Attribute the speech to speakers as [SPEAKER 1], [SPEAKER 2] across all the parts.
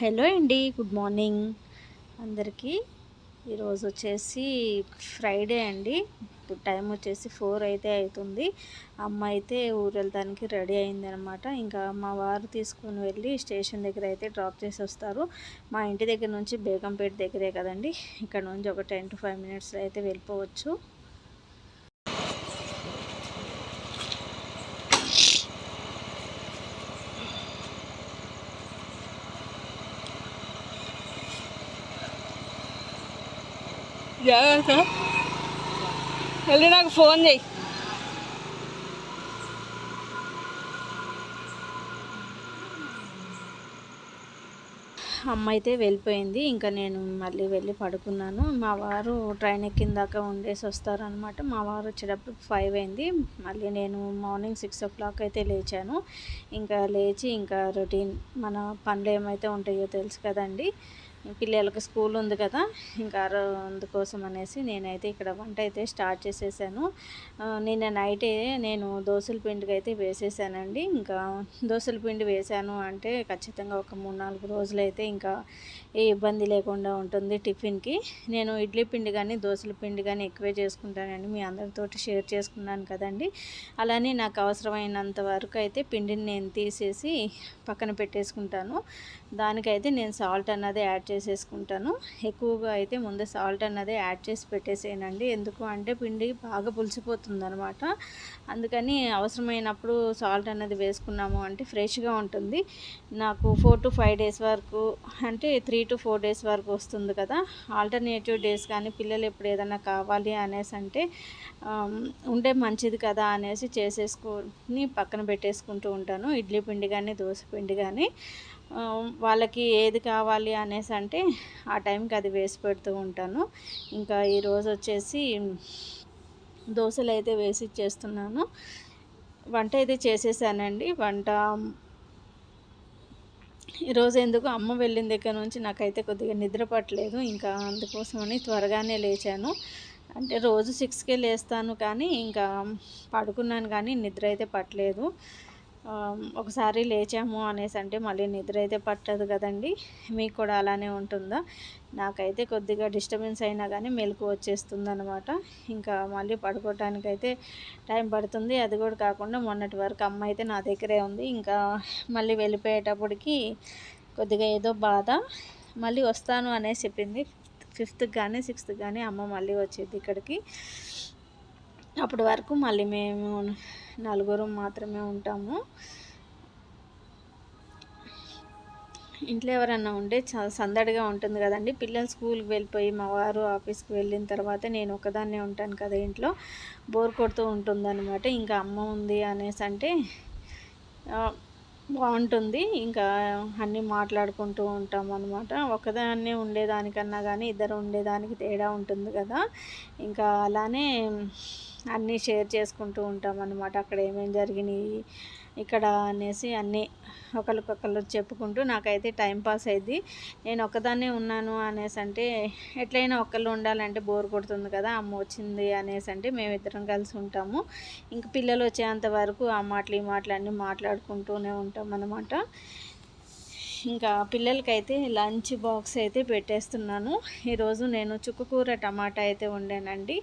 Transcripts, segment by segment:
[SPEAKER 1] Hello అండి good morning. అందరికీ ఈరోజు వచ్చేసి ఫ్రైడే అండి. ఇప్పుడు టైం వచ్చేసి ఫోర్ అయితే అవుతుంది. అమ్మ అయితే ఊరు వెళ్తానికి రెడీ అయిందనమాట. ఇంకా మా వారు తీసుకొని వెళ్ళి స్టేషన్ దగ్గర అయితే డ్రాప్ చేసి వస్తారు. మా ఇంటి దగ్గర నుంచి బేగంపేట దగ్గరే కదండి. ఇక్కడ నుంచి ఒక టెన్ టు ఫైవ్ మినిట్స్ అయితే వెళ్ళిపోవచ్చు.
[SPEAKER 2] జాగ్రత్త. వెళ్ళి నాకు ఫోన్ చేయి.
[SPEAKER 1] అమ్మ అయితే వెళ్ళిపోయింది. ఇంకా నేను మళ్ళీ వెళ్ళి పడుకున్నాను. మా వారు ట్రైన్ ఎక్కిన దాకా ఉండేసి వస్తారనమాట మా వారు వచ్చేటప్పుడు ఫైవ్ అయింది. మళ్ళీ నేను మార్నింగ్ సిక్స్ ఓ క్లాక్ అయితే లేచాను. ఇంకా లేచి ఇంకా రొటీన్ మన పనులు ఏమైతే ఉంటాయో తెలుసు కదండి. పిల్లలకి స్కూల్ ఉంది కదా ఇంకా అందుకోసం అనేసి నేనైతే ఇక్కడ వంట అయితే స్టార్ట్ చేసేసాను. నిన్న నైటే నేను దోశల పిండికి అయితే వేసేసానండి. ఇంకా దోశల పిండి వేసాను అంటే ఖచ్చితంగా ఒక మూడు నాలుగు రోజులు అయితే ఇంకా ఏ ఇబ్బంది లేకుండా ఉంటుంది టిఫిన్కి. నేను ఇడ్లీ పిండి కానీ దోశల పిండి కానీ ఎక్కువే చేసుకుంటానండి. మీ అందరితోటి షేర్ చేసుకున్నాను కదండి. అలానే నాకు అవసరమైనంత వరకు అయితే పిండిని నేను తీసేసి పక్కన పెట్టేసుకుంటాను. దానికైతే నేను సాల్ట్ అన్నది యాడ్ చేసేసుకుంటాను. ఎక్కువగా అయితే ముందే సాల్ట్ అన్నది యాడ్ చేసి పెట్టేసేయనండి ఎందుకు అంటే పిండి బాగా పులిసిపోతుంది అనమాట అందుకని అవసరమైనప్పుడు సాల్ట్ అన్నది వేసుకున్నాము అంటే ఫ్రెష్గా ఉంటుంది. నాకు ఫోర్ టు ఫైవ్ డేస్ వరకు అంటే త్రీ టు ఫోర్ డేస్ వరకు వస్తుంది కదా. ఆల్టర్నేటివ్ డేస్ కానీ పిల్లలు ఎప్పుడు ఏదైనా కావాలి అనేసి అంటే ఉంటే మంచిది కదా అనేసి చేసేసుకొని పక్కన పెట్టేసుకుంటూ ఉంటాను. ఇడ్లీ పిండి కానీ దోశ పిండి కానీ వాళ్ళకి ఏది కావాలి అనేసి అంటే ఆ టైంకి అది వేసి పెడుతూ ఉంటాను. ఇంకా ఈరోజు వచ్చేసి దోశలు అయితే వేసి ఇచ్చేస్తున్నాను. వంట అయితే చేసేసానండి. వంట ఈరోజు ఎందుకు అమ్మ వెళ్ళిన దగ్గర నుంచి నాకైతే కొద్దిగా నిద్ర పట్టలేదు ఇంకా అందుకోసమని త్వరగానే లేచాను. అంటే రోజు సిక్స్కే లేస్తాను కానీ ఇంకా పడుకున్నాను కానీ నిద్ర అయితే పట్టలేదు. ఒకసారి లేచాము అనేసి అంటే మళ్ళీ నిద్ర అయితే పట్టదు కదండి. మీకు కూడా అలానే ఉంటుందా? నాకైతే కొద్దిగా డిస్టర్బెన్స్ అయినా కానీ మెలకు వచ్చేస్తుంది అనమాట ఇంకా మళ్ళీ పడుకోవటానికైతే టైం పడుతుంది. అది కూడా కాకుండా మొన్నటి వరకు అమ్మ అయితే నా దగ్గరే ఉంది. ఇంకా మళ్ళీ వెళ్ళిపోయేటప్పటికి కొద్దిగా ఏదో బాధ. మళ్ళీ వస్తాను అనేసి చెప్పింది. ఫిఫ్త్కి కానీ సిక్స్త్కి కానీ అమ్మ మళ్ళీ వచ్చేది ఇక్కడికి. అప్పటి వరకు మళ్ళీ మేము నలుగురం మాత్రమే ఉంటాము. ఇంట్లో ఎవరన్నా ఉంటే చాలా సందడిగా ఉంటుంది కదండి. పిల్లలు స్కూల్కి వెళ్ళిపోయి మా వారు ఆఫీస్కి వెళ్ళిన తర్వాత నేను ఒకదాన్నే ఉంటాను కదా ఇంట్లో. బోర్ కొడుతూ ఉంటుందన్నమాట. ఇంకా అమ్మ ఉంది అనేసి అంటే బాగుంటుంది. ఇంకా అన్నీ మాట్లాడుకుంటూ ఉంటాం అనమాట ఒకదాన్నే ఉండేదానికన్నా కానీ ఇద్దరు ఉండేదానికి తేడా ఉంటుంది కదా. ఇంకా అలానే అన్నీ షేర్ చేసుకుంటూ ఉంటాం అనమాట అక్కడ ఏమేమి జరిగినాయి ఇక్కడ అనేసి అన్నీ ఒకరికొకరు చెప్పుకుంటూ నాకైతే టైం పాస్ అయింది నేను ఒక్కదాన్నే ఉన్నాను అనేసి అంటే ఎట్లయినా ఒకళ్ళు ఉండాలంటే బోర్ కొడుతుంది కదా అమ్మ వచ్చింది అనేసి అంటే మేమిద్దరం కలిసి ఉంటాము. ఇంక పిల్లలు వచ్చేంత వరకు ఆ మాటలు ఈ మాటలు అన్నీ మాట్లాడుకుంటూనే ఉంటాం అనమాట ఇంకా పిల్లలకైతే లంచ్ బాక్స్ అయితే పెట్టేస్తున్నాను. ఈరోజు నేను చుక్కకూర టమాటా అయితే వండానండి.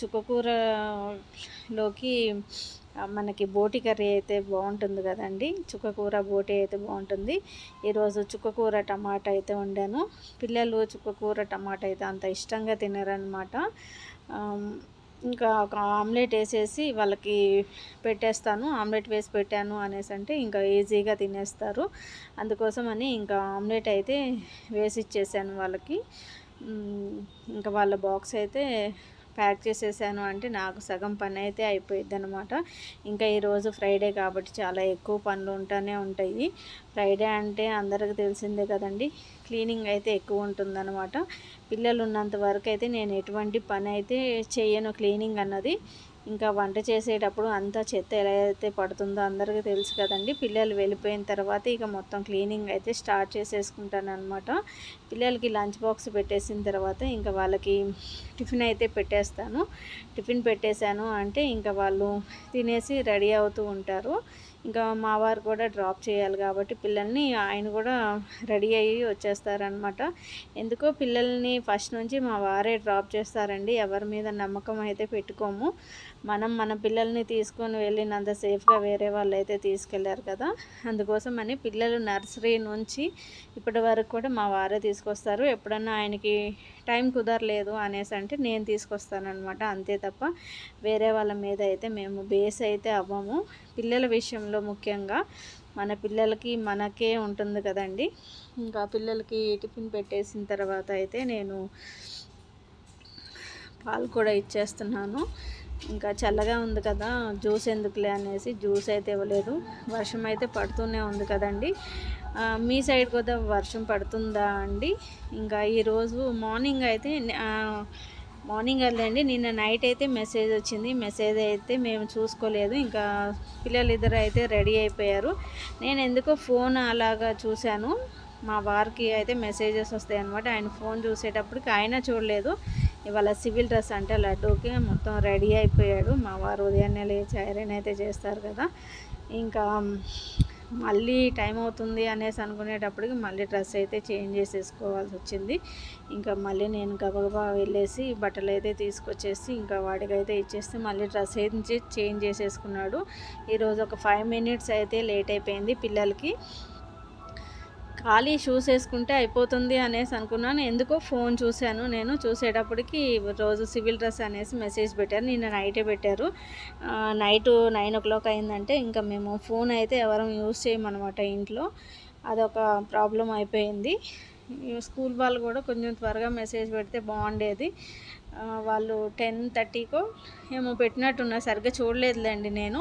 [SPEAKER 1] చుక్కకూరలోకి మనకి బోటి కర్రీ అయితే బాగుంటుంది కదండి. చుక్కకూర బోటి అయితే బాగుంటుంది. ఈరోజు చుక్కకూర టమాటా అయితే వండాను. పిల్లలు చుక్కకూర టమాటా అయితే అంత ఇష్టంగా తినరనమాట ఇంకా ఒక ఆమ్లెట్ వేసేసి వాళ్ళకి పెట్టేస్తాను. ఆమ్లెట్ వేసి పెట్టాను అనేసి అంటే ఇంకా ఈజీగా తినేస్తారు. అందుకోసం అని ఇంకా ఆమ్లెట్ అయితే వేసి ఇచ్చేసాను వాళ్ళకి. ఇంకా వాళ్ళ బాక్స్ అయితే ప్యాక్ చేసేసాను అంటే నాకు సగం పని అయితే అయిపోయింది అనమాట ఇంకా ఈరోజు ఫ్రైడే కాబట్టి చాలా ఎక్కువ పనులు ఉంటూనే ఉంటాయి. ఫ్రైడే అంటే అందరికి తెలిసిందే కదండి క్లీనింగ్ అయితే ఎక్కువ ఉంటుందన్నమాట. పిల్లలు ఉన్నంత వరకు అయితే నేను ఎటువంటి పని అయితే చేయను క్లీనింగ్ అన్నది. ఇంకా వంట చేసేటప్పుడు అంతా చెత్త ఎలా అయితే పడుతుందో అందరికీ తెలుసు కదండి. పిల్లలు వెళ్ళిపోయిన తర్వాత ఇక మొత్తం క్లీనింగ్ అయితే స్టార్ట్ చేసేసుకుంటాను అనమాట పిల్లలకి లంచ్ బాక్స్ పెట్టేసిన తర్వాత ఇంకా వాళ్ళకి టిఫిన్ అయితే పెట్టేస్తాను. టిఫిన్ పెట్టేశాను అంటే ఇంకా వాళ్ళు తినేసి రెడీ అవుతూ ఉంటారు. ఇంకా మా వారు కూడా డ్రాప్ చేయాలి కాబట్టి పిల్లల్ని ఆయన కూడా రెడీ అయ్యి వచ్చేస్తారనమాట ఎందుకో పిల్లల్ని ఫస్ట్ నుంచి మా వారే డ్రాప్ చేస్తారండి. ఎవరి మీద నమ్మకం అయితే పెట్టుకోము. మనం మన పిల్లల్ని తీసుకొని వెళ్ళినంత సేఫ్గా వేరే వాళ్ళు అయితే తీసుకెళ్ళారు కదా. అందుకోసం అని పిల్లలు నర్సరీ నుంచి ఇప్పటి వరకు కూడా మా వారే తీసుకొస్తారు. ఎప్పుడన్నా ఆయనకి టైం కుదరలేదు అనేసి అంటే నేను తీసుకొస్తానమాట అంతే తప్ప వేరే వాళ్ళ మీద అయితే మేము బేస్ అయితే అవ్వము. పిల్లల విషయంలో ముఖ్యంగా మన పిల్లలకి మనకే ఉంటుంది కదండి. ఇంకా పిల్లలకి టిఫిన్ పెట్టేసిన తర్వాత అయితే నేను పాలు కూడా ఇచ్చేస్తున్నాను. ఇంకా చల్లగా ఉంది కదా జ్యూస్ ఎందుకులే అనేసి జ్యూస్ అయితే ఇవ్వలేదు. వర్షం అయితే పడుతూనే ఉంది కదండి. మీ సైడ్ కూడా వర్షం పడుతుందా అండి? ఇంకా ఈరోజు మార్నింగ్ అయితే మార్నింగ్ వెళ్ళండి నిన్న నైట్ అయితే మెసేజ్ వచ్చింది. మెసేజ్ అయితే మేము చూసుకోలేదు. ఇంకా పిల్లలు ఇద్దరు అయితే రెడీ అయిపోయారు. నేను ఎందుకో ఫోన్ అలాగా చూశాను. మా వారికి అయితే మెసేజెస్ వస్తాయి అనమాట ఆయన ఫోన్ చూసేటప్పటికి ఆయన చూడలేదు. ఇవాళ సివిల్ డ్రెస్ అంటే లడ్డూకి మొత్తం రెడీ అయిపోయాడు. మా వారు ఉదయాన్నే లేచి ఐరన్ అయితే చేస్తారు కదా. ఇంకా మళ్ళీ టైం అవుతుంది అనేసి అనుకునేటప్పటికి మళ్ళీ డ్రెస్ అయితే చేంజ్ చేసేసుకోవాల్సి వచ్చింది. ఇంకా మళ్ళీ నేను గబగబా వెళ్ళేసి బట్టలు అయితే తీసుకొచ్చేసి ఇంకా వాడికి అయితే ఇచ్చేస్తే మళ్ళీ డ్రెస్ అయితే చేంజ్ చేసేసుకున్నాడు. ఈరోజు ఒక ఫైవ్ మినిట్స్ అయితే లేట్ అయిపోయింది పిల్లలకి. ఖాళీ షూస్ వేసుకుంటే అయిపోతుంది అనేసి అనుకున్నాను. ఎందుకో ఫోన్ చూశాను. నేను చూసేటప్పటికి రోజు సివిల్ డ్రెస్ అనేసి మెసేజ్ పెట్టారు. నిన్న నైటే పెట్టారు. నైట్ నైన్ ఓ క్లాక్ అయిందంటే ఇంకా మేము ఫోన్ అయితే ఎవరం యూజ్ చేయమన్నమాట ఇంట్లో. అదొక ప్రాబ్లం అయిపోయింది. స్కూల్ వాళ్ళు కూడా కొంచెం త్వరగా మెసేజ్ పెడితే బాగుండేది. వాళ్ళు టెన్ థర్టీకో ఏమో పెట్టినట్టున్నారు. సరిగ్గా చూడలేదులేండి నేను.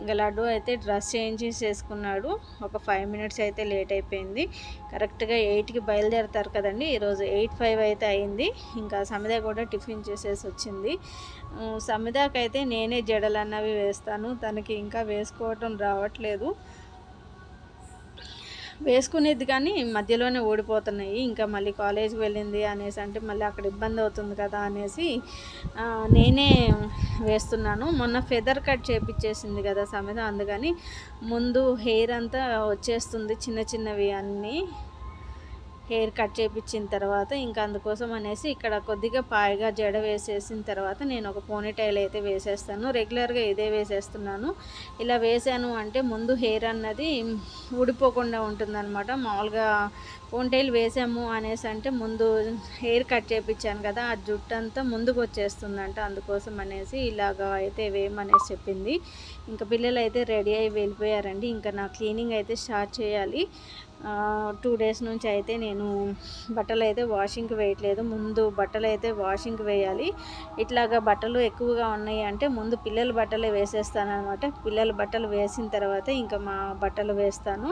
[SPEAKER 1] ఇంకా లడ్డు అయితే డ్రెస్ చేంజ్ చేసుకున్నాడు. ఒక ఫైవ్ మినిట్స్ అయితే లేట్ అయిపోయింది. కరెక్ట్గా ఎయిట్కి బయలుదేరతారు కదండి. ఈరోజు ఎయిట్ ఫైవ్ అయితే అయింది. ఇంకా సమిద కూడా టిఫిన్ చేసేసి వచ్చింది. సమిదాకైతే నేనే జడలు అన్నవి వేస్తాను. తనకి ఇంకా వేసుకోవటం రావట్లేదు. వేసుకునేది కానీ మధ్యలోనే ఓడిపోతున్నాయి. ఇంకా మళ్ళీ కాలేజ్కి వెళ్ళింది అనేసి అంటే మళ్ళీ అక్కడ ఇబ్బంది అవుతుంది కదా అనేసి నేనే వేస్తున్నాను. మొన్న ఫెదర్ కట్ చేపించేసింది కదా సమిత అందుకని ముందు హెయిర్ అంతా వచ్చేస్తుంది చిన్న చిన్నవి అన్నీ. హెయిర్ కట్ చేపించిన తర్వాత ఇంకా అందుకోసం అనేసి ఇక్కడ కొద్దిగా పాయగా జడ వేసేసిన తర్వాత నేను ఒక పోనీటైల్ అయితే వేసేస్తాను. రెగ్యులర్గా ఇదే వేసేస్తున్నాను. ఇలా వేసాను అంటే ముందు హెయిర్ అన్నది ఊడిపోకుండా ఉంటుందన్నమాట. మామూలుగా పోనీటైల్ వేసాము అనేసి అంటే ముందు హెయిర్ కట్ చేపించాను కదా ఆ జుట్టు అంతా ముందుకు వచ్చేస్తుందంట అందుకోసం అనేసి ఇలాగా అయితే వేయమనేసి చెప్పింది. ఇంకా పిల్లలు అయితే రెడీ అయి వెళ్ళిపోయారండి. ఇంకా నా క్లీనింగ్ అయితే స్టార్ట్ చేయాలి. టూ డేస్ నుంచి అయితే నేను బట్టలు అయితే వాషింగ్కి వేయట్లేదు. ముందు బట్టలు అయితే వాషింగ్కి వేయాలి. ఇట్లాగా బట్టలు ఎక్కువగా ఉన్నాయి అంటే ముందు పిల్లల బట్టలే వేసేస్తాను అనమాట పిల్లల బట్టలు వేసిన తర్వాత ఇంకా మా బట్టలు వేస్తాను.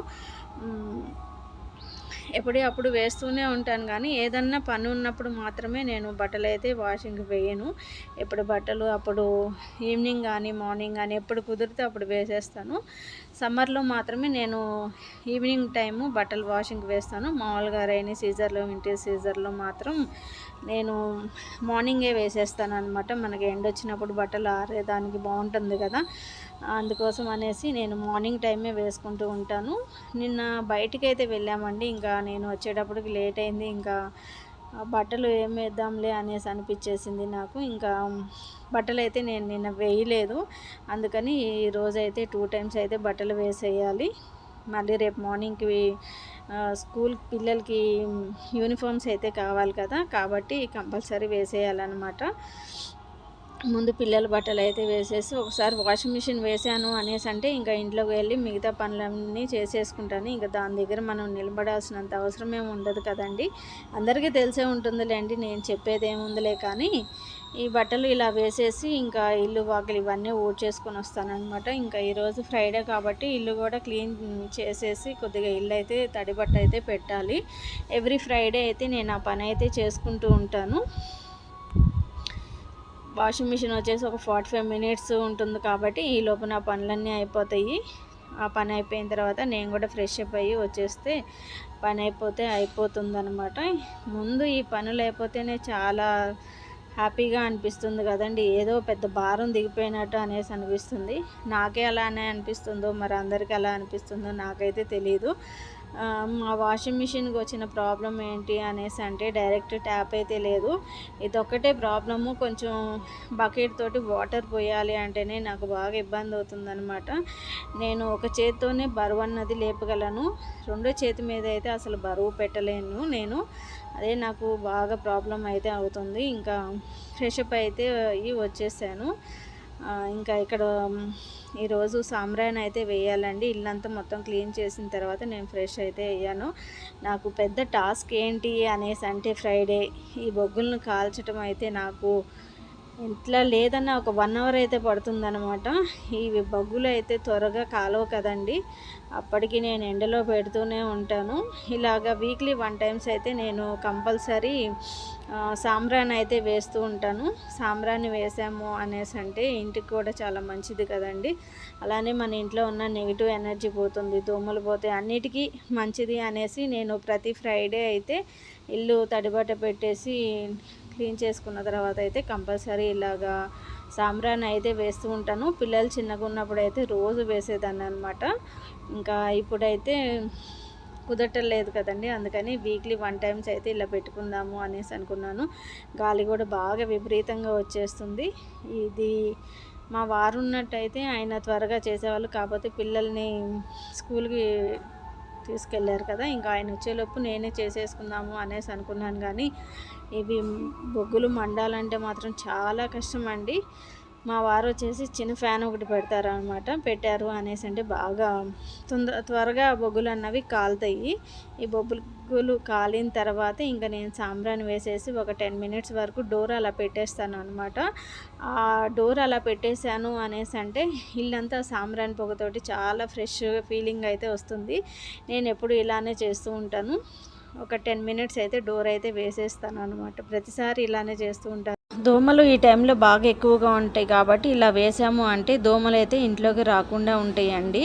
[SPEAKER 1] ఎప్పుడే అప్పుడు వేస్తూనే ఉంటాను కానీ ఏదన్నా పని ఉన్నప్పుడు మాత్రమే నేను బట్టలు అయితే వాషింగ్ వేయను. ఎప్పుడు బట్టలు అప్పుడు ఈవినింగ్ కానీ మార్నింగ్ కానీ ఎప్పుడు కుదిరితే అప్పుడు వేసేస్తాను. సమ్మర్లో మాత్రమే నేను ఈవినింగ్ టైము బట్టలు వాషింగ్ వేస్తాను. మామూలుగా రైనీ సీజర్లో వింటర్ సీజర్లో మాత్రం నేను మార్నింగే వేసేస్తాను అనమాట మనకి ఎండ వచ్చినప్పుడు బట్టలు ఆరేదానికి బాగుంటుంది కదా. అందుకోసం అనేసి నేను మార్నింగ్ టైమే వేసుకుంటూ ఉంటాను. నిన్న బయటికి అయితే వెళ్ళామండి. ఇంకా నేను వచ్చేటప్పటికి లేట్ అయింది. ఇంకా బట్టలు ఏం వేద్దాంలే అనేసి అనిపించేసింది నాకు. ఇంకా బట్టలు అయితే నేను నిన్న వేయలేదు. అందుకని ఈరోజైతే టూ టైమ్స్ అయితే బట్టలు వేసేయాలి. మళ్ళీ రేపు మార్నింగ్కి స్కూల్ పిల్లలకి యూనిఫామ్స్ అయితే కావాలి కదా. కాబట్టి కంపల్సరీ వేసేయాలన్నమాట. ముందు పిల్లల బట్టలు అయితే వేసేసి ఒకసారి వాషింగ్ మిషన్ వేసాను అనేసి అంటే ఇంకా ఇంట్లోకి వెళ్ళి మిగతా పనులన్నీ చేసేసుకుంటాను. ఇంకా దాని దగ్గర మనం నిలబడాల్సినంత అవసరం ఏమి ఉండదు కదండి. అందరికీ తెలిసే ఉంటుందిలేండి నేను చెప్పేది ఏముందిలే కానీ ఈ బట్టలు ఇలా వేసేసి ఇంకా ఇల్లు వాకిలి ఇవన్నీ ఊడ్చేసుకొని వస్తానమాట ఇంకా ఈరోజు ఫ్రైడే కాబట్టి ఇల్లు కూడా క్లీన్ చేసేసి కొద్దిగా ఇల్లు అయితే తడి బట్ట అయితే పెట్టాలి. ఎవ్రీ ఫ్రైడే అయితే నేను ఆ పని అయితే చేసుకుంటూ ఉంటాను. వాషింగ్ మిషన్ వచ్చేసి ఒక ఫార్టీ ఫైవ్ మినిట్స్ ఉంటుంది కాబట్టి ఈ లోపు నా పనులన్నీ అయిపోతాయి. ఆ పని అయిపోయిన తర్వాత నేను కూడా ఫ్రెష్ అప్ అయ్యి వచ్చేస్తే పని అయిపోతే అయిపోతుందనమాట ముందు ఈ పనులు అయిపోతేనే చాలా హ్యాపీగా అనిపిస్తుంది కదండి. ఏదో పెద్ద భారం దిగిపోయినట్టు అనేసి అనిపిస్తుంది. నాకే అలానే అనిపిస్తుందో మరి అందరికీ ఎలా అనిపిస్తుందో నాకైతే తెలియదు మా వాషింగ్ మిషన్కి వచ్చిన ప్రాబ్లం ఏంటి అనేసి అంటే డైరెక్ట్ ట్యాప్ అయితే లేదు. ఇదొక్కటే ప్రాబ్లము కొంచెం బకెట్ తోటి వాటర్ పోయాలి అంటేనే నాకు బాగా ఇబ్బంది అవుతుందనమాట నేను ఒక చేతితోనే బరువు అన్నది లేపగలను. రెండో చేతి మీద అయితే అసలు బరువు పెట్టలేను నేను. అదే నాకు బాగా ప్రాబ్లం అయితే అవుతుంది. ఇంకా ఫ్రెషప్ అయితే అయ్యి వచ్చేసాను. ఇంకా ఇక్కడ ఈరోజు సాంబ్రాన్ అయితే వేయాలండి. ఇల్లంతా మొత్తం క్లీన్ చేసిన తర్వాత నేను ఫ్రెష్ అయితే అయ్యాను. నాకు పెద్ద టాస్క్ ఏంటి అనేసి అంటే ఫ్రైడే. ఈ బొగ్గులను కాల్చడం అయితే నాకు ఇట్లా లేదన్న ఒక వన్ అవర్ అయితే పడుతుందన్నమాట. ఇవి బొగ్గులు అయితే త్వరగా కాలవు కదండి. అప్పటికి నేను ఎండలో పెడుతూనే ఉంటాను. ఇలాగ వీక్లీ వన్ టైమ్స్ అయితే నేను కంపల్సరీ సాంబ్రాన్ అయితే వేస్తూ ఉంటాను. సాంబ్రాన్ని వేసాము అనేసి అంటే ఇంటికి కూడా చాలా మంచిది కదండి. అలానే మన ఇంట్లో ఉన్న నెగిటివ్ ఎనర్జీ పోతుంది దోమలు పోతాయి అన్నిటికీ మంచిది అనేసి నేను ప్రతి ఫ్రైడే అయితే ఇల్లు తడిబట్ట పెట్టేసి క్లీన్ చేసుకున్న తర్వాత అయితే కంపల్సరీ ఇలాగా సాంబ్రాన్ అయితే వేస్తూ ఉంటాను. పిల్లలు చిన్నగా ఉన్నప్పుడు అయితే రోజు వేసేదాన్ని అనమాట ఇంకా ఇప్పుడైతే కుదరటలేదు కదండి. అందుకని వీక్లీ వన్ టైమ్స్ అయితే ఇలా పెట్టుకుందాము అనేసి అనుకున్నాను. గాలి కూడా బాగా విపరీతంగా వచ్చేస్తుంది. ఇది మా వారు ఉన్నట్టయితే ఆయన త్వరగా చేసేవాళ్ళు. కాకపోతే పిల్లల్ని స్కూల్కి తీసుకెళ్ళారు కదా ఇంకా ఆయన వచ్చేలోపు నేనే చేసేసుకుందాము అనేసి అనుకున్నాను. కానీ ఇవి బొగ్గులు మండాలంటే మాత్రం చాలా కష్టం అండి. మా వారు వచ్చేసి చిన్న ఫ్యాన్ ఒకటి పెడతారు అనమాట పెట్టారు అనేసి అంటే బాగా తొందర త్వరగా బొగ్గులు అన్నవి కాలుతాయి. ఈ బొగ్గులు కాలిన తర్వాత ఇంకా నేను సాంబ్రాన్ని వేసేసి ఒక టెన్ మినిట్స్ వరకు డోర్ అలా పెట్టేస్తాను అనమాట. ఆ డోర్ అలా పెట్టేశాను అనేసి అంటే ఇల్లంతా సాంబ్రాన్ పొగతోటి చాలా ఫ్రెష్ ఫీలింగ్ అయితే వస్తుంది. నేను ఎప్పుడు ఇలానే చేస్తూ ఉంటాను. ఒక టెన్ మినిట్స్ అయితే డోర్ అయితే వేసేస్తాను అనమాట. ప్రతిసారి ఇలానే చేస్తూ ఉంటాను. దోమలు ఈ టైంలో బాగా ఎక్కువగా ఉంటాయి కాబట్టి ఇలా వేసాము అంటే దోమలు అయితే ఇంట్లోకి రాకుండా ఉంటాయండి.